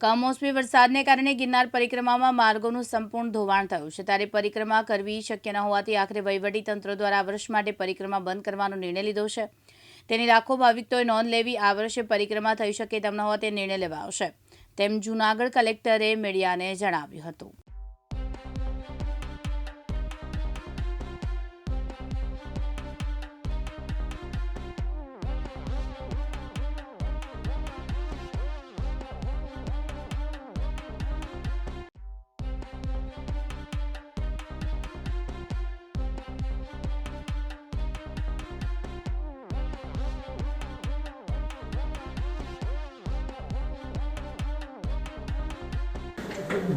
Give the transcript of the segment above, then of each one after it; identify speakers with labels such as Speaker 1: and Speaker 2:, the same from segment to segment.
Speaker 1: કમોસમી વરસાદને કારણે ગિરનાર પરિક્રમામાં માર્ગોનું સંપૂર્ણ ધોવાણ થયું છે. ત્યારે પરિક્રમા કરવી શક્ય ન હોવાથી આખરે તંત્ર દ્વારા આ વર્ષ માટે પરિક્રમા બંધ કરવાનો નિર્ણય લીધો છે. તેની લાખો ભાવિકોએ નોંધ લેવી આ વર્ષે પરિક્રમા થઈ શકે તેમ ન હોવા તે નિર્ણય લેવાયો છે. તેમ જૂનાગઢ કલેક્ટરે મીડિયાને જણાવ્યું હતું.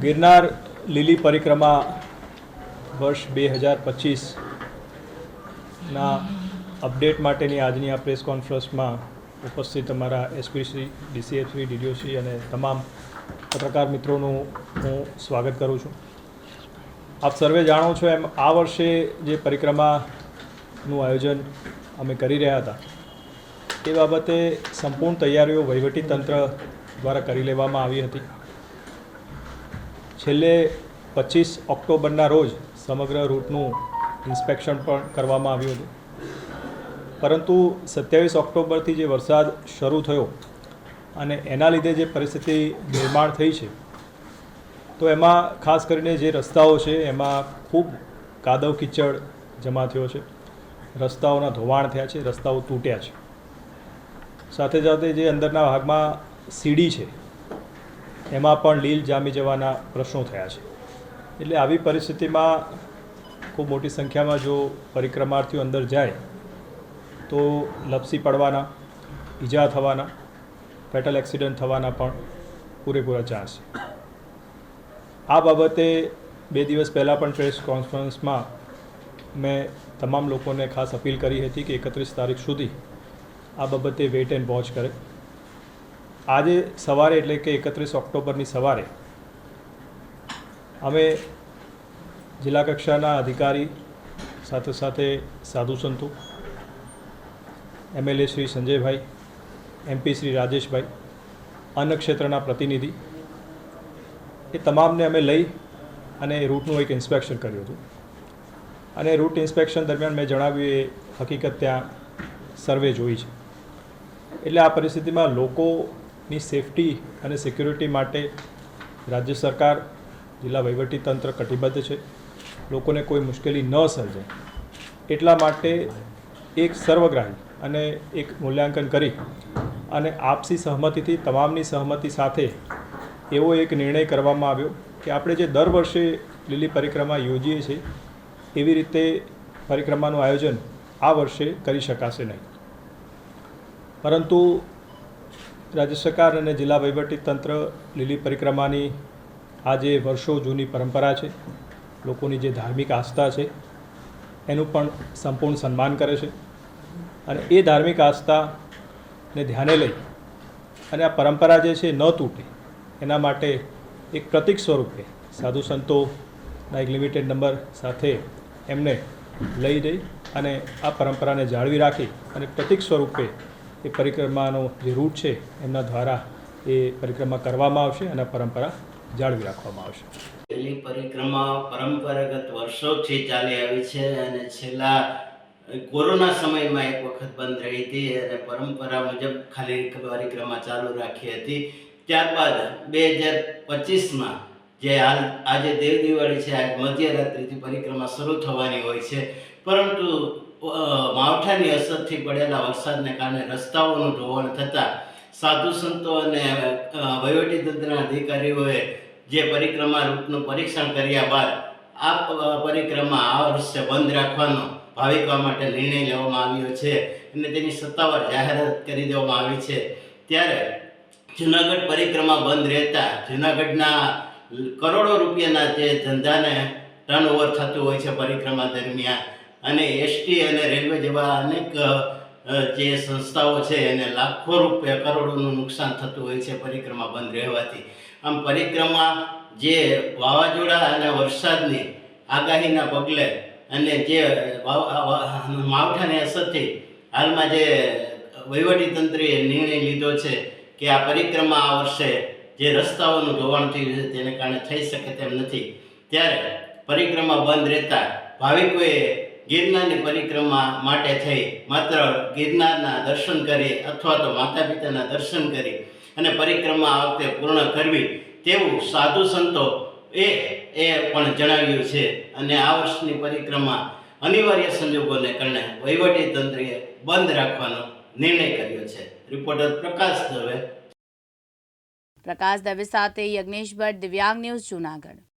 Speaker 2: ગિરનાર લીલી પરિક્રમા વર્ષ બે હજાર પચીસના અપડેટ માટેની આજની આ પ્રેસ કોન્ફરન્સમાં ઉપસ્થિત અમારા એસપીસી ડીસીએસપી ડીડીઓસી અને તમામ પત્રકાર મિત્રોનું હું સ્વાગત કરું છું. આપ સર્વે જાણો છો એમ આ વર્ષે જે પરિક્રમાનું આયોજન અમે કરી રહ્યા હતા, એ બાબતે સંપૂર્ણ તૈયારીઓ વહીવટી તંત્ર દ્વારા કરી લેવામાં આવી હતી. છેલ્લે પચીસ ઓક્ટોબરના રોજ સમગ્ર રૂટનું ઇન્સ્પેક્શન પણ કરવામાં આવ્યું હતું. પરંતુ સત્યાવીસ ઓક્ટોબરથી જે વરસાદ શરૂ થયો અને એના લીધે જે પરિસ્થિતિ નિર્માણ થઈ છે, તો એમાં ખાસ કરીને જે રસ્તાઓ છે, એમાં ખૂબ કાદવ કિચડ જમા થયો છે. રસ્તાઓના ધોવાણ થયા છે, રસ્તાઓ તૂટ્યા છે. સાથે સાથે જે અંદરના ભાગમાં સીડી છે એમાં પણ લીલ જામી જવાના પ્રશ્નો થયા છે. એટલે આવી પરિસ્થિતિમાં ખૂબ મોટી સંખ્યામાં જો પરિક્રમાર્થીઓ અંદર જાય, તો લપસી પડવાના, ઈજા થવાના ફેટલ એક્સિડન્ટ થવાના પણ પૂરેપૂરા ચાન્સ છે. આ બાબતે બે દિવસ પહેલાં પણ પ્રેસ કોન્ફરન્સમાં મેં તમામ લોકોને ખાસ અપીલ કરી હતી કે એકત્રીસ તારીખ સુધી આ બાબતે વેઇટ એન્ડ વોચ કરે. આજે સવારે એટલે કે એકત્રીસ ઓક્ટોબરની સવારે અમે જિલ્લા કક્ષાના અધિકારી સાથે સાથે સાધુ સંતો એમએલએ શ્રી સંજયભાઈ એમપી શ્રી રાજેશભાઈ, અન્ન ક્ષેત્રના પ્રતિનિધિ, એ તમામને અમે લઈ અને રૂટનું એક ઇન્સ્પેક્શન કર્યું હતું. અને રૂટ ઇન્સ્પેક્શન દરમિયાન મેં જણાવ્યું એ હકીકત ત્યાં સર્વે જોઈ છે. એટલે આ પરિસ્થિતિમાં લોકોની સેફટી અને સિક્યુરિટી માટે રાજ્ય સરકાર, જિલ્લા તંત્ર કટિબદ્ધ છે. લોકોને કોઈ મુશ્કેલી ન સર્જાય. એટલા માટે એક સર્વગ્રાહી અને એક મૂલ્યાંકન કરી અને આપસી સહમતિથી, તમામની સહમતિ સાથે એવો એક નિર્ણય કરવામાં આવ્યો કે આપણે જે દર વર્ષે લીલી પરિક્રમા યોજીએ છીએ, એવી રીતે પરિક્રમાનું આયોજન આ વર્ષે કરી શકાશે નહીં. પરંતુ રાજ્ય સરકાર અને જિલ્લા તંત્ર લીલી પરિક્રમાની આ જે વર્ષો જૂની પરંપરા છે. લોકોની જે ધાર્મિક આસ્થા છે, એનું પણ સંપૂર્ણ સન્માન કરે છે. અને એ ધાર્મિક આસ્થાને ધ્યાને લઈ અને આ પરંપરા જે છે, ન તૂટે, એના માટે એક પ્રતિક સ્વરૂપે સાધુ સંતોના એક લિમિટેડ નંબર સાથે એમને લઈ જઈ અને આ પરંપરાને જાળવી રાખી અને પ્રતિક સ્વરૂપે એ પરિક્રમાનો જે રૂટ છે, એમના દ્વારા એ પરિક્રમા કરવામાં આવશે અને પરંપરા જાળવી રાખવામાં આવશે.
Speaker 3: લીલી પરિક્રમા પરંપરાગત વર્ષોથી ચાલી આવી છે અને છેલ્લા કોરોના સમયમાં એક વખત બંધ રહી હતી અને પરંપરા મુજબ ખાલી પરિક્રમા ચાલુ રાખી હતી. ત્યારબાદ બે હજાર પચીસમાં જે હાલ, આજે દેવ દિવાળી છે આજ મધ્યરાત્રિથી પરિક્રમા શરૂ થવાની હોય છે. પરંતુ માવઠાની અસરથી પડેલા વરસાદને કારણે રસ્તાઓનું ધોવાણ થતાં સાધુ સંતો અને વહીવટીતંત્રના અધિકારીઓએ જે પરિક્રમા રૂટનું પરીક્ષણ કર્યા બાદ આ પરિક્રમા આ વર્ષે બંધ રાખવાનો ભાવિકો માટે નિર્ણય લેવામાં આવ્યો છે અને તેની સત્તાવાર જાહેરાત કરી દેવામાં આવી છે. ત્યારે જુનાગઢ પરિક્રમા બંધ રહેતા જુનાગઢના કરોડો રૂપિયાના જે ધંધાને ટર્નઓવર થતું હોય છે પરિક્રમા દરમિયાન અને એસટી અને રેલવે જેવા અનેક જે સંસ્થાઓ છે એને લાખો રૂપિયા કરોડોનું નુકસાન થતું હોય છે પરિક્રમા બંધ રહેવાથી. આમ પરિક્રમા જે વાવાઝોડા અને વરસાદની આગાહીના પગલે અને જે માવઠાની અસરથી હાલમાં જે વહીવટી તંત્રે નિર્ણય લીધો છે કે આ પરિક્રમા આ વર્ષે જે રસ્તાઓનું ધોવાણ થયું છે તેને કારણે થઈ શકે તેમ નથી. ત્યારે પરિક્રમા બંધ રહેતા ભાવિકોએ ગિરનારની પરિક્રમા માટે થઈ. માત્ર ગિરનારના દર્શન કરી અથવા તો માતા પિતાના દર્શન કરી અને પરિક્રમા આ વખતે પૂર્ણ કરવી તેવું સાધુ સંતો એ એ પણ જણાવ્યું છે. અને આ વર્ષની પરિક્રમા અનિવાર્ય સંજોગોને કારણે વહીવટી તંત્રએ બંધ રાખવાનો નિર્ણય કર્યો છે. રિપોર્ટર પ્રકાશ દવે.
Speaker 1: પ્રકાશ દવે સાથે યજ્ઞેશ ભટ્ટ દિવ્યાંગ ન્યૂઝ જૂનાગઢ.